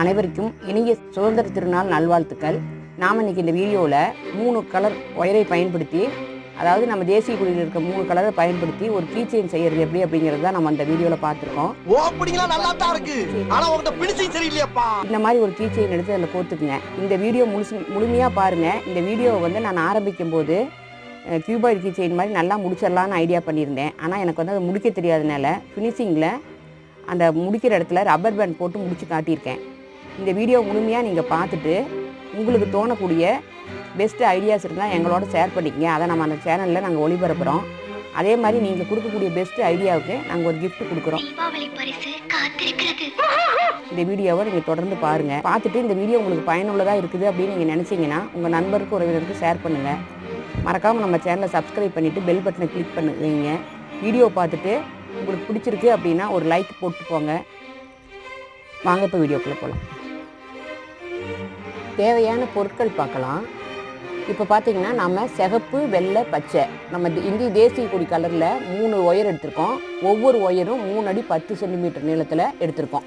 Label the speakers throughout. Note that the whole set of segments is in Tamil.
Speaker 1: அனைவருக்கும் இனிய சுதந்திர திருநாள் நல்வாழ்த்துக்கள். நாம் இன்னைக்கு இந்த வீடியோவில் மூணு கலர் ஒயரை பயன்படுத்தி அதாவது நம்ம தேசிய கொடியில் இருக்க மூணு கலரை பயன்படுத்தி ஒரு கீ செயின் செய்யறது எப்படி அப்படிங்கிறது தான் நம்ம அந்த வீடியோவில் பார்த்துருக்கோம். இந்த மாதிரி ஒரு கீ செயின் எடுத்து அதில் கோத்துக்குங்க இந்த வீடியோ முழுசு முழுமையாக பாருங்கள் இந்த வீடியோவை வந்து நான் ஆரம்பிக்கும் போது கியூபாய்டு கீ செயின் மாதிரி நல்லா முடிச்சிடலான்னு ஐடியா பண்ணியிருந்தேன். ஆனால் எனக்கு வந்து அது முடிக்க தெரியாதனால ஃபினிஷிங்கில் அந்த முடிக்கிற இடத்துல ரப்பர் பேண்ட் போட்டு முடிச்சு காட்டியிருக்கேன். இந்த வீடியோ முழுமையாக நீங்கள் பார்த்துட்டு உங்களுக்கு தோணக்கூடிய பெஸ்ட் ஐடியாஸ் இருந்தால் எங்களோட ஷேர் பண்ணிக்கங்க. அதை நம்ம அந்த சேனலில் நாங்கள் ஒளிபரப்புகிறோம் அதே மாதிரி நீங்கள் கொடுக்கக்கூடிய பெஸ்ட் ஐடியாவுக்கு நாங்கள் ஒரு gift கொடுக்குறோம். இந்த வீடியோவை நீங்கள் தொடர்ந்து பாருங்கள் பார்த்துட்டு இந்த வீடியோ உங்களுக்கு பயனுள்ளதாக இருக்குது அப்படின்னு நீங்கள் நினச்சிங்கன்னா உங்கள் நண்பருக்கு உறவினருக்கு ஷேர் பண்ணுங்கள் மறக்காமல் நம்ம சேனலை சப்ஸ்கிரைப் பண்ணிவிட்டு பெல் பட்டனை கிளிக் பண்ணுவீங்க. வீடியோ பார்த்துட்டு உங்களுக்கு பிடிச்சிருக்கு அப்படின்னா ஒரு லைக் போட்டு போங்க வாங்க இப்போ வீடியோக்குள்ளே போகலாம் தேவையான பொருட்கள் பார்க்கலாம். இப்போ பார்த்தீங்கன்னா நம்ம சிகப்பு வெள்ளை பச்சை. நம்ம இந்திய தேசிய கொடி கலரில் மூணு ஒயர் எடுத்திருக்கோம். ஒவ்வொரு ஒயரும் மூணு அடி பத்து சென்டிமீட்டர் நீளத்தில் எடுத்திருக்கோம்.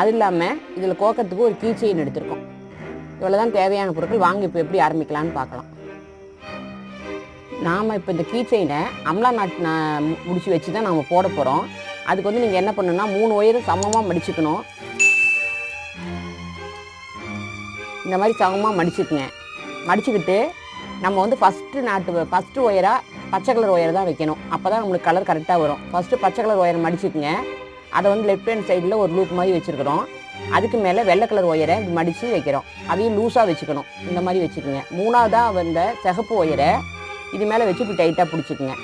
Speaker 1: அது இல்லாமல் இதில் கோக்கத்துக்கு ஒரு கீ செயின் எடுத்திருக்கோம். இவ்வளோ தான் தேவையான பொருட்கள். வாங்கி இப்போ எப்படி ஆரம்பிக்கலாம்னு பார்க்கலாம் நாம் இப்போ இந்த கீ செயினை அம்லா நாட்டு நான் முடிச்சு வச்சு தான் நாம் போட போகிறோம் அதுக்கு வந்து நீங்கள் என்ன பண்ணணும்னா மூணு ஒயரும் சமமாக மடிச்சுக்கணும். இந்த மாதிரி சமமாக மடிச்சுக்குங்க. மடிச்சுக்கிட்டு நம்ம வந்து ஃபஸ்ட்டு நாட்டு ஃபஸ்ட்டு ஒயராக பச்சை கலர் ஒயர் தான் வைக்கணும். அப்போ தான் நம்மளுக்கு கலர் கரெக்டாக வரும். ஃபஸ்ட்டு பச்சை கலர் ஒயரை மடிச்சுக்குங்க. அதை வந்து லெஃப்ட் ஹேண்ட் சைடில் ஒரு லூப் மாதிரி வச்சுருக்கிறோம். அதுக்கு மேலே வெள்ளை கலர் ஒயரை மடித்து வைக்கிறோம். அதையும் லூஸாக வச்சுக்கணும். இந்த மாதிரி வச்சுக்கோங்க. மூணாவதாக வந்த சிகப்பு ஒயரை இது மேலே வச்சு இப்படி டைட்டாக பிடிச்சிக்குங்க.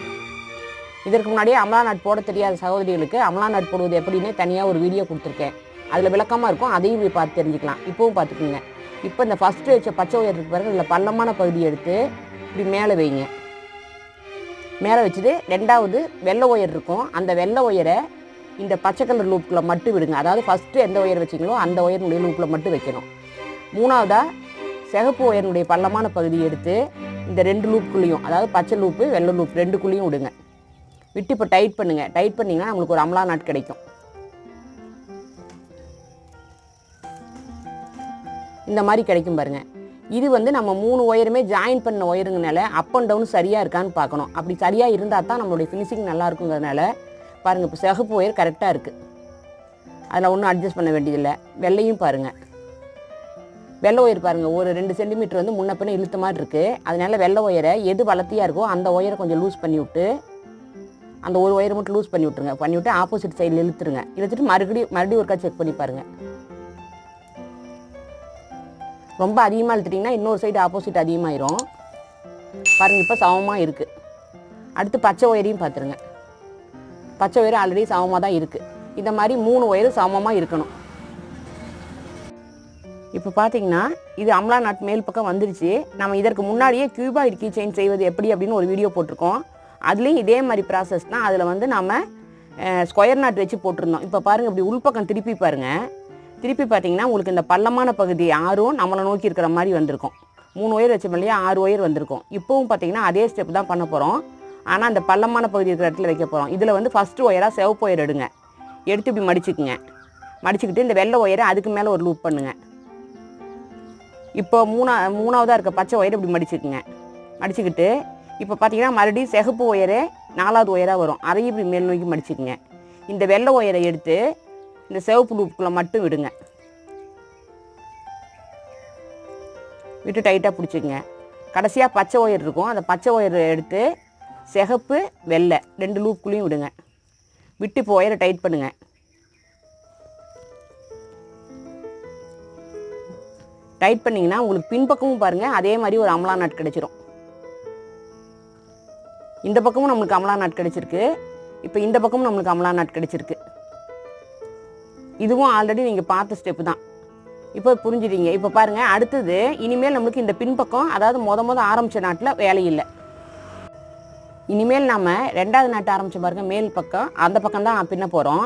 Speaker 1: இதற்கு முன்னாடியே அமலா நாட் போட தெரியாத சகோதரிகளுக்கு அமலா நாட் போடுவது எப்படின்னு தனியாக ஒரு வீடியோ கொடுத்துருக்கேன். அதில் விளக்கமாக இருக்கும். அதையும் போய் பார்த்து தெரிஞ்சுக்கலாம். இப்போவும் பார்த்துக்குங்க. இப்போ இந்த ஃபஸ்ட்டு வச்ச பச்சை உயர் இருக்கு பாருங்க இதில் பள்ளமான பகுதியை எடுத்து இப்படி மேலே வைங்க. மேலே வச்சுட்டு ரெண்டாவது வெள்ளை ஒயர் இருக்கும். அந்த வெள்ளை ஒயரை இந்த பச்சை கலர் லூப்பில் மட்டும் விடுங்க. அதாவது ஃபஸ்ட்டு எந்த ஒயர் வச்சிங்களோ அந்த ஒயரினுடைய லூப்பில் மட்டும் வைக்கணும். மூணாவதாக சிகப்பு ஒயரினுடைய பள்ளமான பகுதியை எடுத்து இந்த ரெண்டு லூப்புக்குள்ளேயும் அதாவது பச்சை லூப்பு வெள்ளை லூப் ரெண்டுக்குள்ளேயும் விடுங்க. விட்டு இப்போ டைட் பண்ணுங்கள் டைட் பண்ணிங்கன்னா நம்மளுக்கு ஒரு அமலா நாட் கிடைக்கும். இந்த மாதிரி கிடைக்கும் பாருங்க. இது வந்து நம்ம மூணு ஒயருமே ஜாயின் பண்ண ஒயருங்கனால அப் அண்ட் டவுன் சரியாக இருக்கான்னு பார்க்கணும். அப்படி சரியாக இருந்தால் தான் நம்மளுடைய ஃபினிஷிங் நல்லா இருக்குங்கிறதுனால பாருங்கள் இப்போ சிகப்பு ஒயர் கரெக்டாக இருக்குது அதில் ஒன்றும் அட்ஜஸ்ட் பண்ண வேண்டியதில்லை. வெள்ளையும் பாருங்கள் வெள்ளை ஒயர் பாருங்கள் ஒரு ரெண்டு சென்டிமீட்டர் வந்து முன்ன பின்ன இழுத்த மாதிரி இருக்குது அதனால் வெள்ளை ஒயரை எது வளர்த்தியாக இருக்கோ அந்த ஒயரை கொஞ்சம் லூஸ் பண்ணி விட்டு அந்த ஒரு ஒயரை மட்டும் லூஸ் பண்ணி விட்ருங்க பண்ணி விட்டு ஆப்போசிட் சைடில் இழுத்துருங்க. இழுத்துட்டு மறுபடியும் மறுபடியும் ஒருக்கா செக் பண்ணி பாருங்கள் ரொம்ப அதிகமாக இழுத்துட்டிங்கன்னா இன்னொரு சைடு ஆப்போசிட் அதிகமாயிரும். பாருங்கள் இப்போ சமமாக இருக்குது அடுத்து பச்சை ஒயரையும் பார்த்துருங்க பச்சை ஒயர் ஆல்ரெடி சமமாக தான் இருக்குது இந்த மாதிரி மூணு ஒயரும் சமமாக இருக்கணும். இப்போ பார்த்தீங்கன்னா இது அம்லா நாட் மேல் பக்கம் வந்துருச்சு. நம்ம இதற்கு முன்னாடியே கியூபாய்டு கீ செயின் செய்வது எப்படி அப்படின்னு ஒரு வீடியோ போட்டிருக்கோம். அதுலேயும் இதே மாதிரி ப்ராசஸ் தான் அதில் வந்து நம்ம ஸ்கொயர் நாட் வச்சு போட்டிருந்தோம். இப்போ பாருங்கள் இப்படி உள்பக்கம் திருப்பி பாருங்கள் திருப்பி பார்த்தீங்கன்னா உங்களுக்கு இந்த பள்ளமான பகுதி ஆறும் நம்மளை நோக்கி இருக்கிற மாதிரி வந்திருக்கும். மூணு ஒயர் வச்சோம் இல்லையா ஆறு ஒயர் வந்திருக்கும். இப்போவும் பார்த்தீங்கன்னா அதே ஸ்டெப் தான் பண்ண போகிறோம் ஆனால் அந்த பள்ளமான பகுதி இருக்கிற இடத்துல வைக்க போகிறோம் இதில் வந்து ஃபஸ்ட்டு ஒயராக சிவப்பு ஒயர் எடுங்க. எடுத்து இப்படி மடிச்சுக்குங்க. மடிச்சுக்கிட்டு இந்த வெள்ளை ஒயரை அதுக்கு மேலே ஒரு லூப் பண்ணுங்கள் இப்போ மூணா மூணாவதாக இருக்க பச்சை ஒயர் இப்படி மடிச்சுக்குங்க. மடிச்சுக்கிட்டு இப்போ பார்த்தீங்கன்னா மறுபடியும் சிகப்பு ஒயரு நாலாவது ஒயராக வரும். அதையும் இப்படி மேல் நோக்கி மடிச்சுக்குங்க. இந்த வெள்ளை ஒயரை எடுத்து இந்த சிவப்பு லூப்புக்குள்ளே மட்டும் விடுங்க. விட்டு டைட்டாக பிடிச்சிக்கங்க. கடைசியாக பச்சை ஒயர் இருக்கும். அந்த பச்சை ஒயர் எடுத்து சிகப்பு வெள்ளை ரெண்டு லூப்புக்குள்ளேயும் விடுங்க. விட்டு இப்போ ஒயரை டைட் பண்ணுங்கள் டைட் பண்ணிங்கன்னா உங்களுக்கு பின்பக்கமும் பாருங்கள் அதே மாதிரி ஒரு அமலா நாட் கிடைச்சிரும். இந்த பக்கமும் நம்மளுக்கு அமலா நாட் கிடச்சிருக்கு. இப்போ இந்த பக்கமும் நம்மளுக்கு அமலா நாட் கிடச்சிருக்கு. இதுவும் ஆல்ரெடி நீங்கள் பார்த்த ஸ்டெப்பு தான். இப்போ புரிஞ்சுட்டீங்க. இப்போ பாருங்கள் அடுத்தது இனிமேல் நம்மளுக்கு இந்த பின்பக்கம் அதாவது மொத மொதல் ஆரம்பித்த நாட்டில் வேலை இல்லை. இனிமேல் நாம் ரெண்டாவது நாட்டு ஆரம்பித்த பாருங்க மேல் பக்கம் அந்த பக்கம் தான் பின்ன போகிறோம்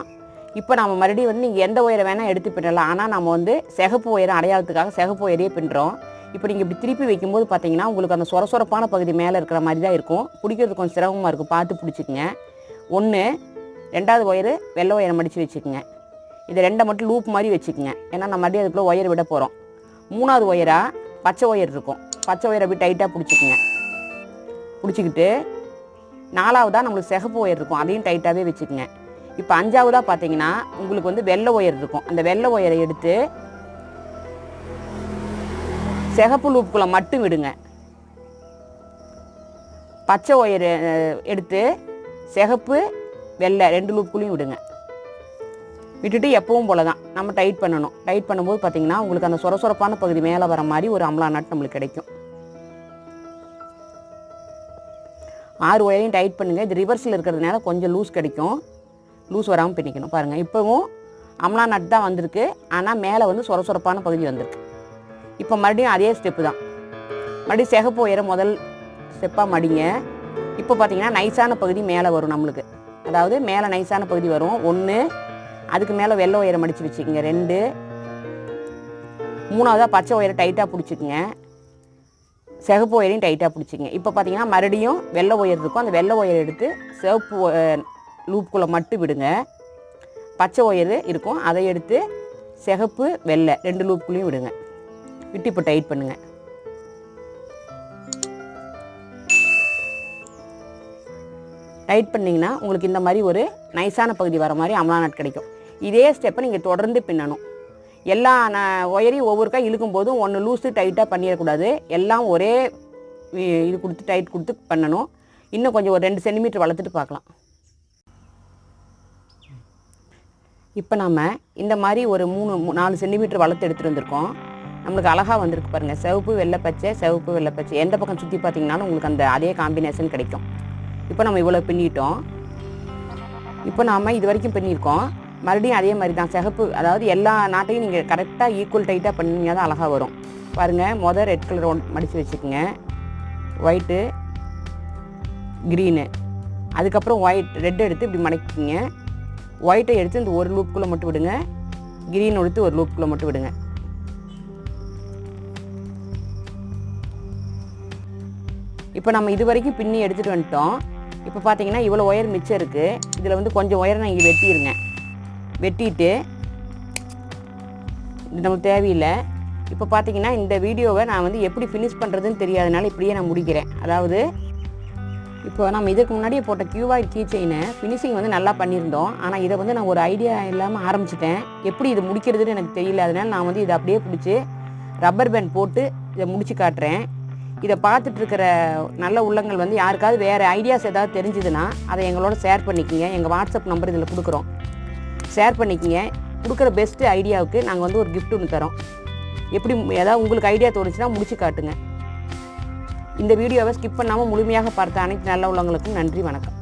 Speaker 1: இப்போ நம்ம மறுபடியும் வந்து நீங்கள் எந்த ஒயரை வேணால் எடுத்து பின்னலாம். ஆனால் நம்ம வந்து சிகப்பு ஒயரை அடையாளத்துக்காக சிகப்பு ஒயரையே பின்னுறோம் இப்போ நீங்கள் இப்படி திருப்பி வைக்கும்போது பார்த்தீங்கன்னா உங்களுக்கு அந்த சொர சொரப்பான பகுதி மேலே இருக்கிற மாதிரி தான் இருக்கும். பிடிக்கிறது கொஞ்சம் சிரமமாக இருக்கும். பார்த்து பிடிச்சிக்கங்க. ஒன்று ரெண்டாவது ஒயரு வெள்ளை ஒயரை மடித்து வச்சுக்கோங்க. இதை ரெண்டை மட்டும் லூப் மாதிரி வச்சுக்கோங்க. ஏன்னா நம்ம மறுபடியும் அதுக்குள்ளே ஒயர் விட போகிறோம் மூணாவது ஒயராக பச்சை ஒயர் இருக்கும். பச்சை ஒயரை அப்படி டைட்டாக பிடிச்சிக்குங்க. பிடிச்சிக்கிட்டு நாலாவதாக நம்மளுக்கு சிகப்பு ஒயர் இருக்கும். அதையும் டைட்டாகவே வச்சுக்கோங்க. இப்போ அஞ்சாவதாக பார்த்தீங்கன்னா உங்களுக்கு வந்து வெள்ளை ஒயர் இருக்கும். அந்த வெள்ளை ஒயரை எடுத்து சிகப்பு லூப்புக்குள்ளே மட்டும் விடுங்க. பச்சை ஒயர் எடுத்து சிகப்பு வெள்ளை ரெண்டு லூப்புக்குள்ளேயும் விடுங்க. விட்டுட்டு எப்பவும் போல தான் நம்ம டைட் பண்ணணும். டைட் பண்ணும்போது பார்த்தீங்கன்னா உங்களுக்கு அந்த சொரசொரப்பான பகுதி மேலே வர மாதிரி ஒரு அம்லா நட் நம்மளுக்கு கிடைக்கும். ஆறு ஒயரையும் டைட் பண்ணுங்கள் இது ரிவர்ஸில் இருக்கிறதுனால கொஞ்சம் லூஸ் கிடைக்கும். லூஸ் வராமல் பின்னிக்கணும். பாருங்கள் இப்போவும் அம்லா நட் தான் வந்திருக்கு. ஆனால் மேலே வந்து சொரசொரப்பான பகுதி வந்திருக்கு. இப்போ மறுபடியும் அதே ஸ்டெப்பு தான். மறுபடியும் சிகப்பு உயர முதல் ஸ்டெப்பாக மடிங்க. இப்போ பார்த்தீங்கன்னா நைஸான பகுதி மேலே வரும் நம்மளுக்கு. அதாவது மேலே நைஸான பகுதி வரும். ஒன்று அதுக்கு மேலே வெள்ளை ஒயரை மடித்து வச்சுக்கோங்க. ரெண்டு. மூணாவதாக பச்சை ஒயரை டைட்டாக பிடிச்சிக்குங்க. சிகப்பு ஒயரையும் டைட்டாக பிடிச்சிங்க இப்போ பார்த்தீங்கன்னா மறுபடியும் வெள்ளை ஒயர் இருக்கும். அந்த வெள்ளை ஒயரை எடுத்து சிவப்பு லூப்புக்குள்ளே மட்டும் விடுங்க. பச்சை ஒயர் இருக்கும். அதை எடுத்து சிகப்பு வெள்ளை ரெண்டு லூப்புக்குள்ளேயும் விடுங்க. விட்டு இப்போ டைட் பண்ணுங்க. டைட் பண்ணிங்கன்னா உங்களுக்கு இந்த மாதிரி ஒரு நைஸான பகுதி வர மாதிரி அமலா நாட் கிடைக்கும். இதே ஸ்டெப்பை நீங்கள் தொடர்ந்து பின்னணும். எல்லா ஒயரையும் ஒவ்வொருக்கா இழுக்கும் போதும் ஒன்று லூஸு டைட்டாக பண்ணிடக்கூடாது. எல்லாம் ஒரே இது கொடுத்து டைட் கொடுத்து பண்ணணும். இன்னும் கொஞ்சம் ஒரு ரெண்டு சென்டிமீட்டர் வளர்த்துட்டு பார்க்கலாம். இப்போ நம்ம இந்த மாதிரி ஒரு மூணு நாலு சென்டிமீட்டர் வளர்த்து எடுத்துகிட்டு வந்திருக்கோம். நம்மளுக்கு அழகாக வந்திருக்கு பாருங்கள் சிவப்பு வெள்ளை பச்சை சிவப்பு வெள்ளை பச்சை. எந்த பக்கம் சுற்றி பார்த்தீங்கன்னாலும் உங்களுக்கு அந்த அதே காம்பினேஷன் கிடைக்கும். இப்போ நம்ம இவ்வளோ பின்னிட்டோம். இப்போ நாம் இது வரைக்கும் பின்னியிருக்கோம். மறுபடியும் அதே மாதிரி தான். சிகப்பு அதாவது எல்லா நாட்டையும் நீங்கள் கரெக்டாக ஈக்குவல் டைட்டாக பண்ணிங்கன்னா தான் அழகாக வரும். பாருங்கள் மொதல் ரெட் கலர் ஒன் மடித்து வச்சுக்கோங்க. ஒயிட்டு க்ரீனு அதுக்கப்புறம் ஒயிட் ரெட் எடுத்து இப்படி மடக்கிங்க ஒயிட்டை எடுத்து இந்த ஒரு லூப்புக்குள்ளே மட்டும் விடுங்க. க்ரீன் எடுத்து ஒரு லூப்புக்குள்ளே மட்டும் விடுங்க. இப்போ நம்ம இது வரைக்கும் பின்னி எடுத்துகிட்டு வந்துட்டோம். இப்போ பார்த்தீங்கன்னா இவ்வளோ ஒயர் மிச்சம் இருக்குது இதில் வந்து கொஞ்சம் ஒயரை நான் இங்கே வெட்டிடுங்க வெட்டிட்டு இது நமக்கு தேவையில்லை. இப்போ பார்த்தீங்கன்னா இந்த வீடியோவை நான் வந்து எப்படி ஃபினிஷ் பண்ணுறதுன்னு தெரியாதனால இப்படியே நான் முடிக்கிறேன். அதாவது இப்போ நம்ம இதுக்கு முன்னாடியே போட்ட கியூஆர் கீ செயினை ஃபினிஷிங் வந்து நல்லா பண்ணியிருந்தோம். ஆனால் இதை வந்து நான் ஒரு ஐடியா இல்லாமல் ஆரம்பிச்சிட்டேன். எப்படி இது முடிக்கிறதுன்னு எனக்கு தெரியல. அதனால் நான் வந்து இதை அப்படியே பிடிச்சி ரப்பர் பேண்ட் போட்டு இதை முடிச்சு காட்டுறேன். இதை பார்த்துட்டு இருக்கிற நல்ல உள்ளங்கள் வந்து யாருக்காவது வேறு ஐடியாஸ் ஏதாவது தெரிஞ்சுதுன்னா அதை எங்களோட ஷேர் பண்ணிக்கோங்க. எங்கள் வாட்ஸ்அப் நம்பர் இதில் கொடுக்குறோம். ஷேர் பண்ணிக்கோங்க. கொடுக்குற பெஸ்ட்டு ஐடியாவுக்கு நாங்கள் வந்து ஒரு கிஃப்ட் ஒன்று தரோம். எப்படி ஏதாவது உங்களுக்கு ஐடியா தோணுச்சுன்னா முடிச்சு காட்டுங்க. இந்த வீடியோவை ஸ்கிப் பண்ணாமல் முழுமையாக பார்த்த அனைத்து நல்ல உள்ளவங்களுக்கும் நன்றி வணக்கம்.